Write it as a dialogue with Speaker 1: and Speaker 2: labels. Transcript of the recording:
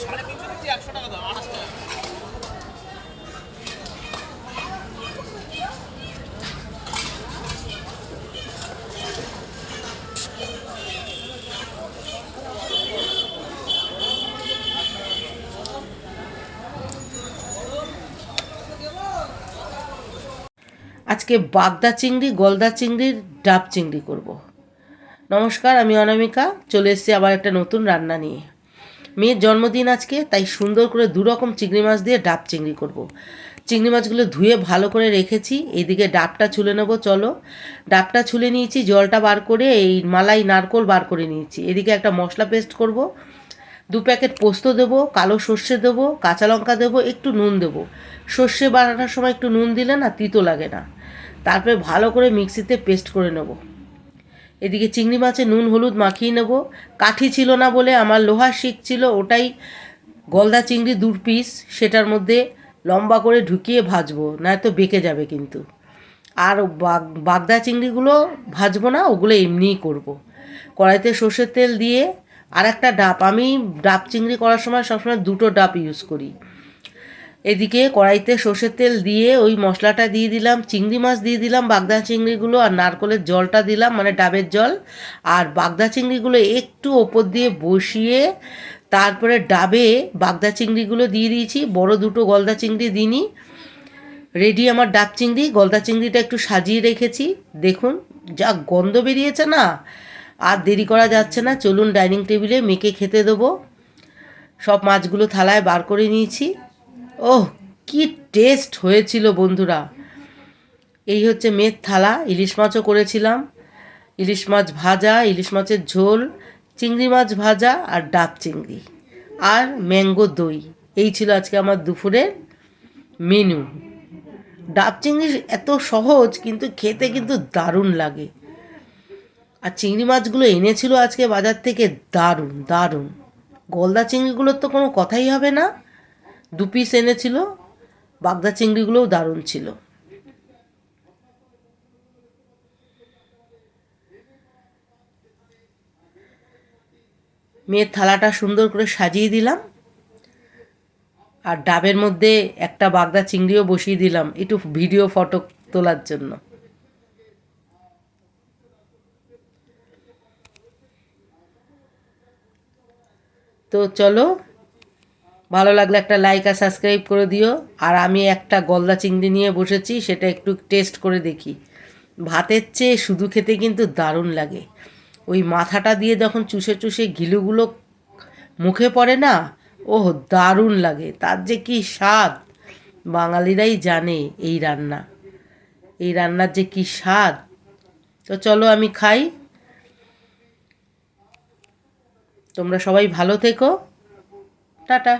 Speaker 1: সাড়ে তিনশো দিচ্ছি একশো টাকা দাও আঠাশ টাকা।
Speaker 2: আজকে বাগদা চিংড়ি, গলদা চিংড়ির ডাব চিংড়ি করব। নমস্কার, আমি অনামিকা, চলে এসেছি আবার একটা নতুন রান্না নিয়ে। মেয়ের জন্মদিন আজকে, তাই সুন্দর করে দু রকম চিংড়ি মাছ দিয়ে ডাব চিংড়ি করব। চিংড়ি মাছগুলো ধুয়ে ভালো করে রেখেছি, এদিকে ডাবটা ছুলে নেব, চলো। ডাবটা ছুলে নিয়েছি, জলটা বার করে, এই মালাই নারকোল বার করে নিয়েছি। এদিকে একটা মশলা পেস্ট করব, দু প্যাকেট পোস্ত দেবো, কালো সর্ষে দেবো, কাঁচা লঙ্কা দেবো, একটু নুন দেবো। সর্ষে বানানোর সময় একটু নুন দিলে না, তিতো লাগে না। তারপরে ভালো করে মিক্সিতে পেস্ট করে নেব। এদিকে চিংড়ি মাছে নুন, হলুদ মাখিয়ে নেব। কাঠি ছিল না বলে আমার লোহার শিক ছিল, ওটাই গলদা চিংড়ি দু পিস সেটার মধ্যে লম্বা করে ঢুকিয়ে ভাজবো, নয়তো বেঁকে যাবে কিন্তু। আর বাগ, বাগদা চিংড়িগুলো ভাজবো না, ওগুলো এমনিই করব। কড়াইতে সর্ষের তেল দিয়ে আর একটা ডাব, আমি ডাব চিংড়ি করার সময় সবসময় দুটো ডাব ইউজ করি। এদিকে কড়াইতে সর্ষের তেল দিয়ে ওই মশলাটা দিয়ে দিলাম, চিংড়ি মাছ দিয়ে দিলাম বাগদা চিংড়িগুলো আর নারকলের জলটা দিলাম মানে ডাবের জল। আর বাগদা চিংড়িগুলো একটু ওপর দিয়ে বসিয়ে তারপরে ডাবে বাগদা চিংড়িগুলো দিয়ে দিয়েছি, বড় দুটো গলদা চিংড়ি দিইনি। রেডি আমার ডাব চিংড়ি, গলদা চিংড়িটা একটু সাজিয়ে রেখেছি। দেখুন, যা গন্ধ বেরিয়েছে না, আর দেরি করা যাচ্ছে না, চলুন ডাইনিং টেবিলে মেখে খেতে দেবো। সব মাছগুলো থালায় বার করে নিয়েছি। ওহ, কি টেস্ট হয়েছিল বন্ধুরা। এই হচ্ছে মেয়ের থালা, ইলিশ মাছও করেছিলাম। ইলিশ মাছ ভাজা, ইলিশ মাছের ঝোল, চিংড়ি মাছ ভাজা আর ডাব চিংড়ি আর ম্যাঙ্গো দই। এই ছিল আজকে আমার দুপুরের মেনু ডাব চিংড়ি এত সহজ, কিন্তু খেতে কিন্তু দারুণ লাগে। আর চিংড়ি মাছগুলো এনেছিল আজকে বাজার থেকে দারুণ দারুণ। গলদা চিংড়িগুলোর তো কোনো কথাই হবে না। দু পিস এনেছিল, বাগদা চিংড়িগুলোও দারুণ ছিল। মেয়ের থালাটা সুন্দর করে সাজিয়ে দিলাম, আর ডাবের মধ্যে একটা বাগদা চিংড়িও বসিয়ে দিলাম, একটু ভিডিও ফটো তোলার জন্য। তো চলো ভালো লাগলে একটা লাইক আর সাবস্ক্রাইব করে দিও। আর আমি একটা গলদা চিংড়ি নিয়ে বসেছি, সেটা একটু টেস্ট করে দেখি। ভাতের চেয়ে শুধু খেতে কিন্তু দারুণ লাগে। ওই মাথাটা দিয়ে যখন চুষে চুষে ঘিলুগুলো মুখে পড়ে না, ওহ, দারুণ লাগে। তার যে কি স্বাদ! বাঙালিরাই জানে এই রান্না। এই রান্নার যে কি স্বাদ! তো চলো আমি খাই। তোমরা সবাই ভালো থেকো। টাটা।